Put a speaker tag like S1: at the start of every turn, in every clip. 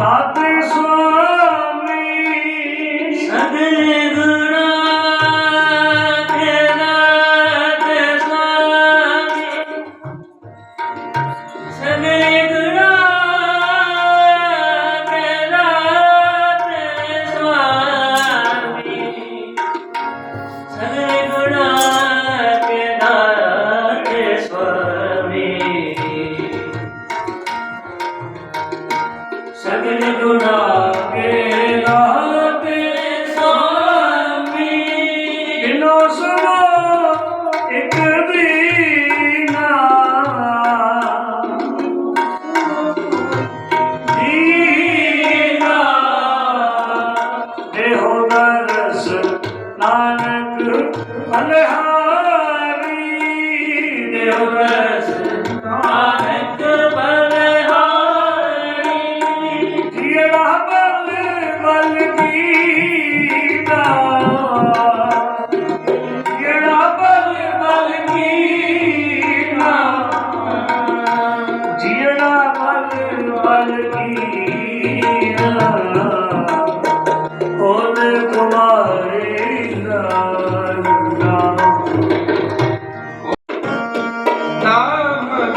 S1: stop ಸಕಲ ಗುಣ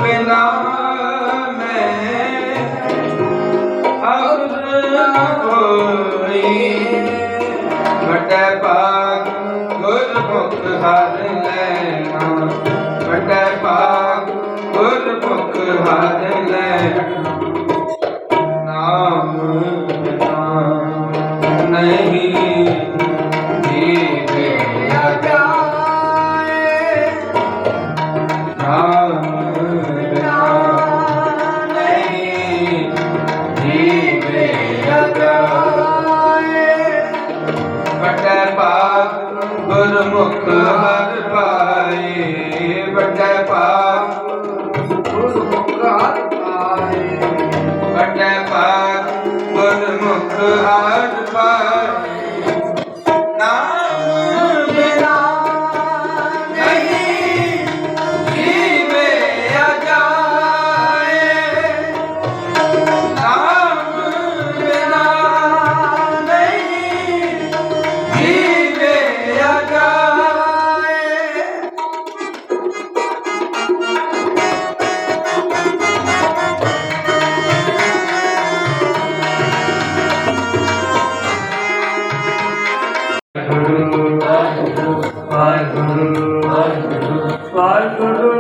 S2: ਬਿਨਾ
S3: ਮੈਂ ਅਗਰ ਹੋਈ ਵੱਡਾ ਭਾਗ ਗੁਰਮੁਖ ਹਰ ਲੈਣਾ ਵੱਡਾ ਵੱਡਾ ਪਾਪ ਗੁਰਮੁਖ ਹਰ ਪਾਏ। ਵੱਡਾ ਪਾਪ ਗੁਰਮੁਖ ਹਰ ਪਾਏ।
S2: ਵਾਹਿਗੁਰੂ ਵਾਹਿਗੁਰੂ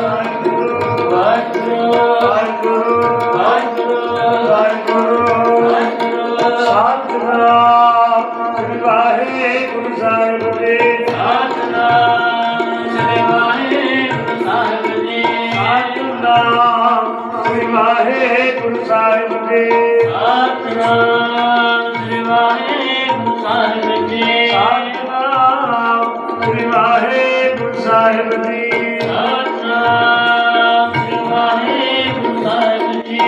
S2: ਵਾਹਿਗੁਰੂ ਵਾਹਿਗੁਰੂ ਵਾਹਿਗੁਰੂ ਸਤਿਨਾਮ ਸ੍ਰੀ ਵਾਹਿਗੁਰੂ ਸਾਹਿਬ ਜੀ ਸਤਿਨਾਮ ਸ੍ਰੀ ਵਾਹਿਗੁਰੂ ਸਾਹਿਬ ਜੀ ਸਤਿਨਾਮ ਵਾਹਿਗੁਰੂ ਸਾਹਿਬ ਜੀ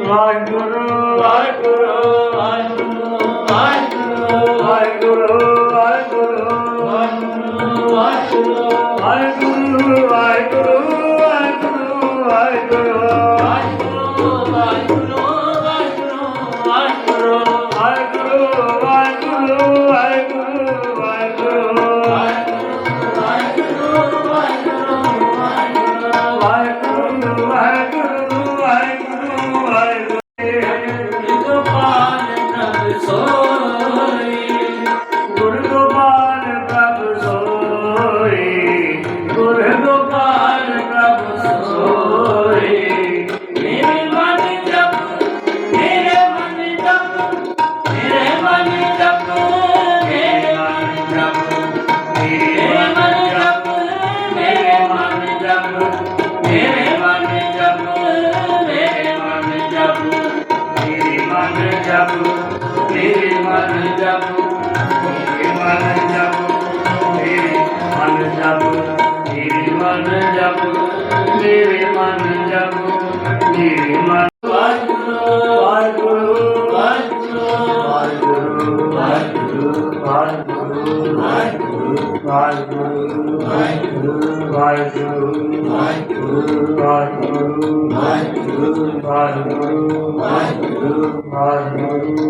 S2: ਵਾਹਿਗੁਰੂ ਵਾਹਿਗੁਰੂ ਵਾਹਿਗੁਰੂ ਵਾਹਿਗੁਰੂ ਵਾਹਿਗੁਰੂ ਵਾਹਿਗੁਰੂ
S1: ਮੇਰੀ ਮਨ ਜਪ ਮੇਰੀ ਮਨ ਜਪ ਮੇਰੀ ਮਨ ਜਪ ਮੇਰੀ ਮਨ ਜਪ ਮੇਰੀ ਮਨ ਜਪ ਮੇਰੀ ਮਨ
S2: Waheguru Waheguru Waheguru Waheguru Waheguru Waheguru Waheguru Waheguru Waheguru Waheguru Waheguru Waheguru Waheguru Waheguru Waheguru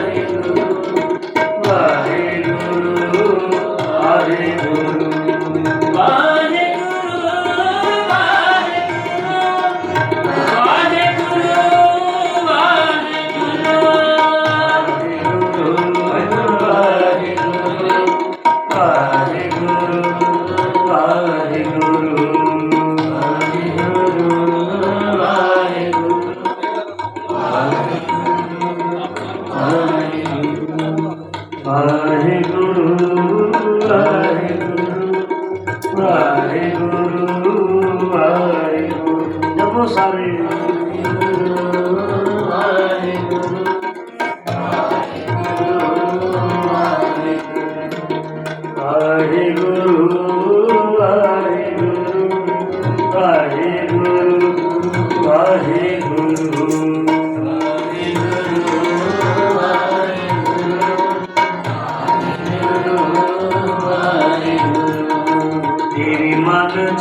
S2: Vamos a ver.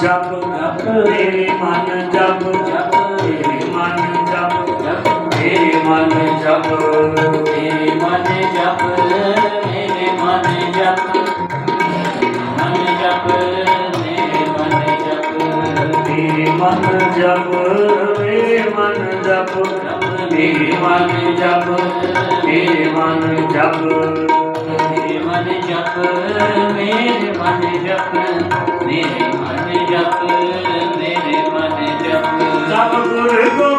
S2: ਜਪ ਜਪ ਮੇਰੇ ਮਨ ਜਪ ਜਪ ਮੇਰੇ ਮਨ ਜਪ ਜਪ ਮੇਰੇ ਮਨ ਜਪ
S1: ਮੇਰੇ ਮਨ ਜਪ ਮੇਰੇ ਮਨ ਜਪ ਮਨ ਜਪ ਮੇਰੇ ਮਨ ਜਪ
S2: ਤੇਰੇ ਮਨ ਜਪ ਮੇਰੇ ਮਨ ਜਪ ਮੇਰੇ ਮਨ ਜਪ ਮੇਰੇ ਮਨ ਜਪ
S1: ਮੇਰੇ ਮਨ ਜਪ ਮੇਰੇ ਮਨ ਜਪ ਮੇਰੇ ਮਨ ਜਪ ਮੇਰੇ जप
S2: मेरे मन जप